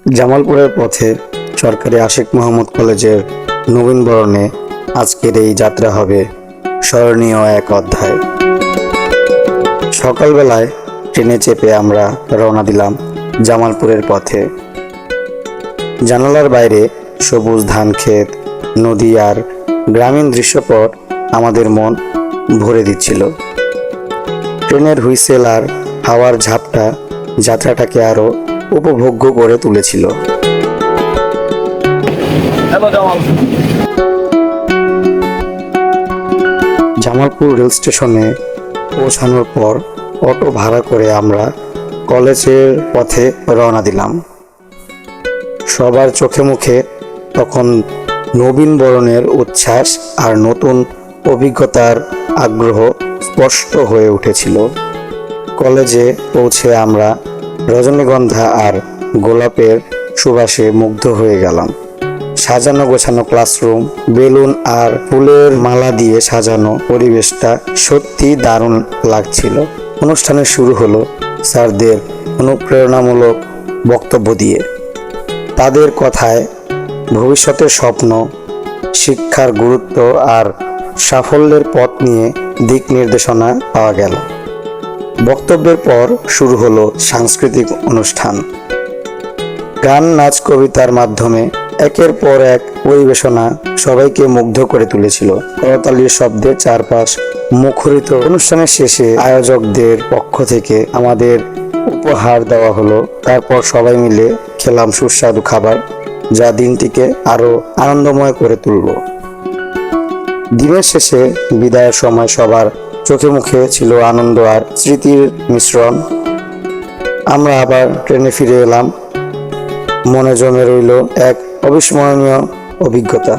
জামালপুরের পথে সরকারি আশিক মোহাম্মদ কলেজের নবীনবরণে আজকের এই যাত্রা হবে স্মরণীয় এক অধ্যায়। সকালবেলায় ট্রেনে চেপে আমরা রওনা দিলাম জামালপুরের পথে। জানালার বাইরে সবুজ ধান ক্ষেত, নদী আর গ্রামীণ দৃশ্যপট আমাদের মন ভরে দিচ্ছিল। ট্রেনের হুইসেল আর হাওয়ার ঝাপটা যাত্রাটাকে আরও উপভোগ্য করে তুলেছিল। জামালপুর রেল স্টেশনে পৌঁছানোর পর অটো ভাড়া করে আমরা কলেজের পথে রওনা দিলাম। সবার চোখে মুখে তখন নবীন বরণের উচ্ছ্বাস আর নতুন অভিজ্ঞতার আগ্রহ স্পষ্ট হয়ে উঠেছিল। কলেজে পৌঁছে আমরা রজনীগন্ধা আর গোলাপের সুবাসে মুগ্ধ হয়ে গেলাম। সাজানো গোছানো ক্লাসরুম, বেলুন আর ফুলের মালা দিয়ে সাজানো পরিবেশটা সত্যি দারুণ লাগছিল। অনুষ্ঠানে শুরু হলো স্যারদের অনুপ্রেরণামূলক বক্তব্য দিয়ে। তাদের কথায় ভবিষ্যতের স্বপ্ন, শিক্ষার গুরুত্ব আর সাফল্যের পথ নিয়ে দিক নির্দেশনা পাওয়া গেল। বক্তব্যের পর শুরু হলো সাংস্কৃতিক অনুষ্ঠান। গান, নাচ, কবিতার মাধ্যমে একের পর এক পরিবেশনা সবাইকে মুগ্ধ করে তুলেছিল। করতালির শব্দে চারপাশ মুখরিত। অনুষ্ঠানের শেষে আয়োজকদের পক্ষ থেকে আমাদের উপহার দেওয়া হলো। তারপর সবাই মিলে খেলাম সুস্বাদু খাবার, যা দিনটিকে আরও আনন্দময় করে তুলল। দিনের শেষে বিদায়ের সময় সবার চোখে মুখে ছিল আনন্দ আর স্মৃতির মিশ্রণ। আমরা আবার ট্রেনে ফিরে এলাম। মনে জমে রইল এক অবিস্মরণীয় অভিজ্ঞতা।